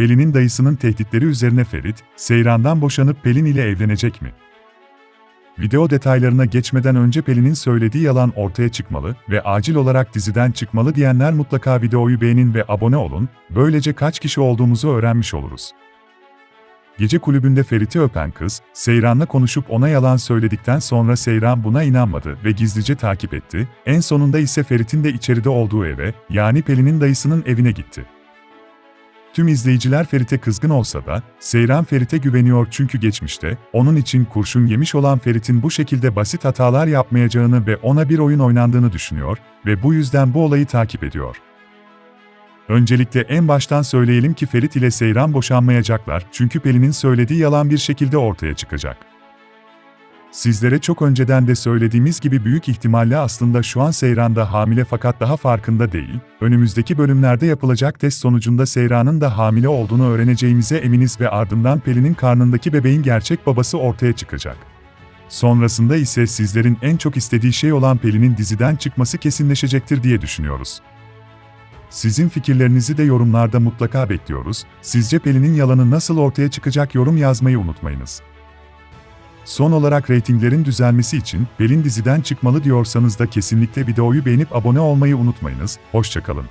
Pelin'in dayısının tehditleri üzerine Ferit, Seyran'dan boşanıp Pelin ile evlenecek mi? Video detaylarına geçmeden önce Pelin'in söylediği yalan ortaya çıkmalı ve acil olarak diziden çıkmalı diyenler mutlaka videoyu beğenin ve abone olun, böylece kaç kişi olduğumuzu öğrenmiş oluruz. Gece kulübünde Ferit'i öpen kız, Seyran'la konuşup ona yalan söyledikten sonra Seyran buna inanmadı ve gizlice takip etti, en sonunda ise Ferit'in de içeride olduğu eve, yani Pelin'in dayısının evine gitti. Tüm izleyiciler Ferit'e kızgın olsa da, Seyran Ferit'e güveniyor çünkü geçmişte, onun için kurşun yemiş olan Ferit'in bu şekilde basit hatalar yapmayacağını ve ona bir oyun oynandığını düşünüyor ve bu yüzden bu olayı takip ediyor. Öncelikle en baştan söyleyelim ki Ferit ile Seyran boşanmayacaklar çünkü Pelin'in söylediği yalan bir şekilde ortaya çıkacak. Sizlere çok önceden de söylediğimiz gibi büyük ihtimalle aslında şu an Seyran da hamile fakat daha farkında değil, önümüzdeki bölümlerde yapılacak test sonucunda Seyran'ın da hamile olduğunu öğreneceğimize eminiz ve ardından Pelin'in karnındaki bebeğin gerçek babası ortaya çıkacak. Sonrasında ise sizlerin en çok istediği şey olan Pelin'in diziden çıkması kesinleşecektir diye düşünüyoruz. Sizin fikirlerinizi de yorumlarda mutlaka bekliyoruz. Sizce Pelin'in yalanı nasıl ortaya çıkacak yorum yazmayı unutmayınız. Son olarak reytinglerin düzelmesi için Pelin diziden çıkmalı diyorsanız da kesinlikle videoyu beğenip abone olmayı unutmayınız. Hoşçakalın.